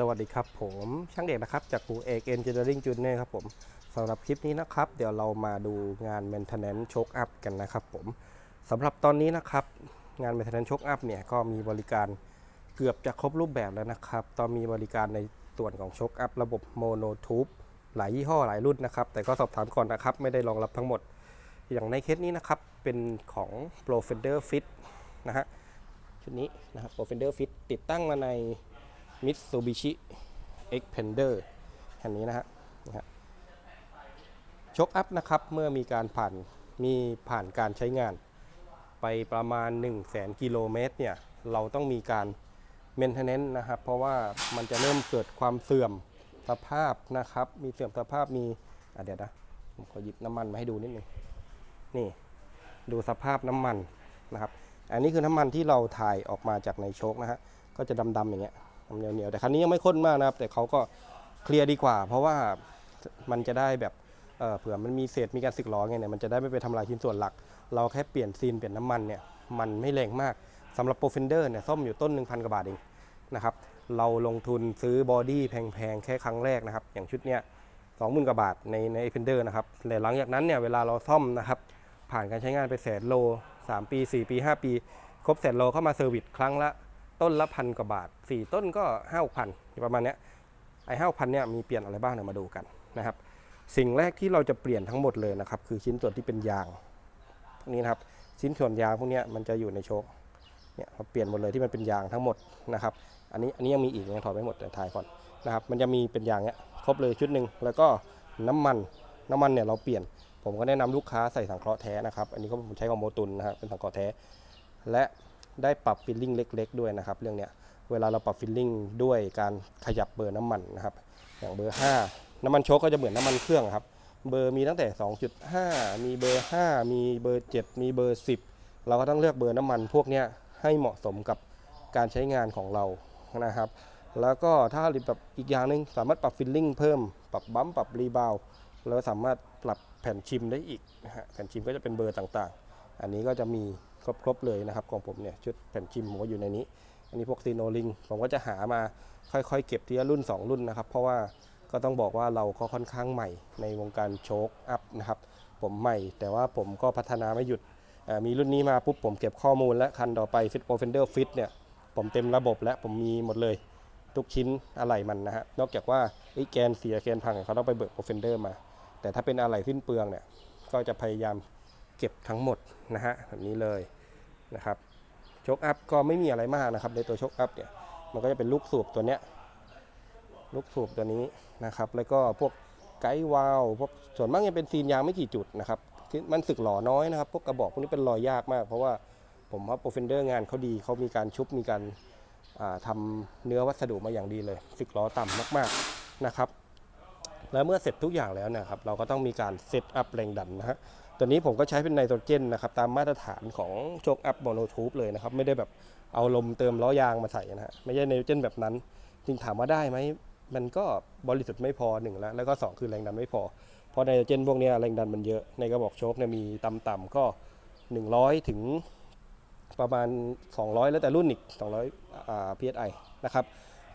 สวัสดีครับผมช่างเด็กนะครับ จากครูเอกเอนจิเนียริงจูเนียครับผมสำหรับคลิปนี้นะครับ เดี๋ยวเรามาดูงาน Maintenance Choke Up กันนะครับผมสำหรับตอนนี้นะครับ งาน Maintenance Choke Up เนี่ยก็มีบริการเกือบจะครบรูปแบบแล้วนะครับ ตอนมีบริการในส่วนของ Choke Up ระบบ Mono Tube หลายยี่ห้อหลายรุ่นนะครับ แต่ก็สอบถามก่อนนะครับ ไม่ได้รองรับทั้งหมด อย่างในเคสนี้นะครับเป็นของ Pro Fender Fit นะฮะชุดนี้นะครับ Pro Fender Fit ติดตั้งมาใน Mitsubishi Xpander คันนี้นะฮะนะชกอัพนะครับ เมื่อมีการผ่านมีผ่านการใช้งาน ไปประมาณ 1 0 0 0 0แสนกิโลเมตรเนี่ย เราต้องมีการ maintenance นะครับ เพราะว่ามันจะเริ่มเกิดความเสื่อมสภาพนะครับ มีเสื่อมสภาพมีอะเดี๋ยวนะผมขอหยิบน้ำมันมาให้ดูนิดนึงนี่ดูสภาพน้ำมันนะครับ อันนี้คือน้ำมันที่เราถ่ายออกมาจากในโชคนะฮะก็จะดำๆอย่างเงี้ย เหนียวเหนียวแต่คันนี้ยังไม่ข้นมากนะครับ แต่เขาก็เคลียร์ดีกว่า เพราะว่ามันจะได้แบบเออเผื่อมันมีเศษมีการสึกหล้อไงเนี่ยมันจะได้ไม่ไปทำลายชิ้นส่วนหลัก เราแค่เปลี่ยนซีนเปลี่ยนน้ำมันเนี่ยมันไม่แรงมากสำหรับโปรเฟนเดอร์เนี่ยซ่อมอยู่ต้น1,000กว่าบาทเองนะครับเราลงทุนซื้อบอดี้แพงๆ แค่ครั้งแรกนะครับ อย่างชุดเนี้ยสองหมื่นกว่าบาทในในเฟนเดอร์นะครับแต่หลังจากนั้นเนี่ยเวลาเราซ่อมนะครับผ่านการใช้งานไปแสนโล 3 ปี 4 ปี 5 ปี ครบแสนโลเข้ามาเซอร์วิสครั้งละ ต้นละพันกว่าบาท 4 ต้นก็ห้าพันประมาณนี้ไอ้ห้าพันเนี่ยมีเปลี่ยนอะไรบ้างเนี่ยมาดูกันนะครับ สิ่งแรกที่เราจะเปลี่ยนทั้งหมดเลยนะครับ คือชิ้นส่วนที่เป็นยางพวกนี้นะครับชิ้นส่วนยางพวกนี้มันจะอยู่ในโชคเนี่ยเราเปลี่ยนหมดเลยที่มันเป็นยางทั้งหมดนะครับ อันนี้อันนี้ยังมีอีกยังถอดไม่หมดแต่ถ่ายก่อนนะครับ มันจะมีเป็นยางเนี้ยครบเลยชุดหนึ่งแล้วก็น้ำมันน้ำมันเนี่ยเราเปลี่ยน ผมก็แนะนำลูกค้าใส่สังเคราะห์แท้นะครับ อันนี้ก็ผมใช้ของโมตุนนะครับเป็นสังเคราะห์แท้ และ ได้ปรับฟิลลิ่งเล็ก ๆ ด้วยนะครับ เรื่องเนี้ยเวลาเราปรับฟิลลิ่งด้วยการขยับเบอร์น้ำมันนะครับ อย่างเบอร์ 5 น้ำมันโชคก็จะเหมือนน้ำมันเครื่องครับ เบอร์มีตั้งแต่ 2.5 มีเบอร์ 5 มีเบอร์ 7 มีเบอร์ 10 เราก็ต้องเลือกเบอร์น้ำมันพวกเนี้ยให้เหมาะสมกับการใช้งานของเรานะครับ แล้วก็ถ้าแบบอีกอย่างหนึ่งสามารถปรับฟิลลิ่งเพิ่ม ปรับบัมปรับรีบาวด์แล้วสามารถปรับแผ่นชิมได้อีกนะฮะแผ่นชิมก็จะเป็นเบอร์ต่างๆ อันนี้ก็จะมีครบๆเลยนะครับของผมเนี่ยชุดแผ่นชิมผมก็อยู่ในนี้ อันนี้พวกซีโนลิงผมก็จะหามาค่อยๆ เก็บทีละรุ่น 2 รุ่นนะครับ เพราะว่าก็ต้องบอกว่าเราก็ค่อนข้างใหม่ในวงการโชคอัพนะครับผมใหม่ แต่ว่าผมก็พัฒนาไม่หยุดมีรุ่นนี้มาปุ๊บผมเก็บข้อมูลและคันต่อไปฟิตโปรเฟนเดอร์ฟิตเนี่ยผมเต็มระบบและผมมีหมดเลย ทุกชิ้นอะไหล่มันนะฮะนอกจากว่าเอ้แกนเสียแกนพังเขาต้องไปเบิกโปรเฟนเดอร์มา แต่ถ้าเป็นอะไหล่สิ้นเปลืองเนี่ยก็จะพยายาม เก็บทั้งหมดนะฮะแบบนี้เลยนะครับโชคอัพก็ไม่มีอะไรมากนะครับในตัวโชคอัพเนี่ยมันก็จะเป็นลูกสูบตัวเนี้ยลูกสูบตัวนี้นะครับแล้วก็พวกไกด์วาลวพวกส่วนมากจะเป็นซีนยางไม่กี่จุดนะครับที่มันสึกหล่อน้อยนะครับพวกกระบอกพวกนี้เป็นรอยยากมาก เพราะว่าผมว่าโปรเฟนเดอร์งานเขาดีเขามีการชุบมีการาทำเนื้อวัสดุมาอย่างดีเลยสึกล้อต่ำมากๆนะครับ แล้วเมื่อเสร็จทุกอย่างแล้วนะครับ เราก็ต้องมีการเซตอัพแรงดันนะฮะ ตัวนี้ผมก็ใช้เป็นไนโตรเจนนะครับตามมาตรฐานของโชคอัพโมโนทูบเลยนะครับ ไม่ได้แบบเอาลมเติมล้อยางมาใส่นะฮะไม่ใช่ไนโตรเจนแบบนั้นจริงถามว่าได้ไหมมันก็บริสุทธิ์ไม่พอหนึ่งแล้ว แล้วก็สองคือแรงดันไม่พอ เพราะไนโตรเจนพวกนี้แรงดันมันเยอะ ในกระบอกโชคเนี่ยมีต่ำๆก็ 100 ถึงประมาณ 200 แล้วแต่รุ่นอีก 200อ่า psi นะครับ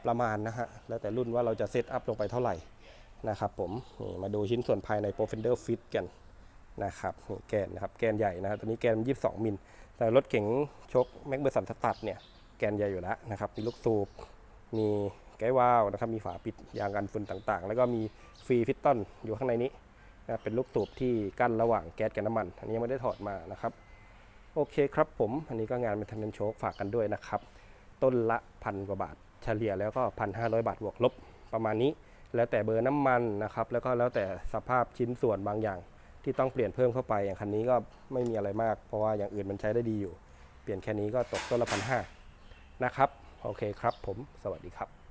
ประมาณนะฮะ แล้วแต่รุ่นว่าเราจะเซตอัพลงไปเท่าไหร่นะครับผม มาดูชิ้นส่วนภายใน Pro Fender Fit กัน นะครับแกนนะครับแกนใหญ่นะครับตัวนี้แกน 22 มิล แต่รถเก๋งชกแม็กเบอร์สันสตัดเนี่ยแกนใหญ่อยู่แล้วนะครับมีลูกสูบมีไกด์วาล์วนะครับมีฝาปิดยางกันฝุ่นต่างๆ แล้วก็มีฟรีฟิตตันอยู่ข้างในนี้นะเป็นลูกสูบที่กั้นระหว่างแก๊สกับน้ำมัน อันนี้ยังไม่ได้ถอดมานะครับ โอเคครับผม อันนี้ก็งานเป็นทันโชคฝากกันด้วยนะครับ ต้นละพันกว่าบาทเฉลี่ยแล้วก็พันห้าบาทบวกลบประมาณนี้ แล้วแต่เบอร์น้ำมันนะครับ แล้วก็แล้วแต่สภาพชิ้นส่วนบางอย่าง ที่ต้องเปลี่ยนเพิ่มเข้าไปอย่างคันนี้ก็ไม่มีอะไรมาก เพราะว่าอย่างอื่นมันใช้ได้ดีอยู่ เปลี่ยนแค่นี้ก็ตกต้นละพันห้านะครับ โอเคครับผม สวัสดีครับ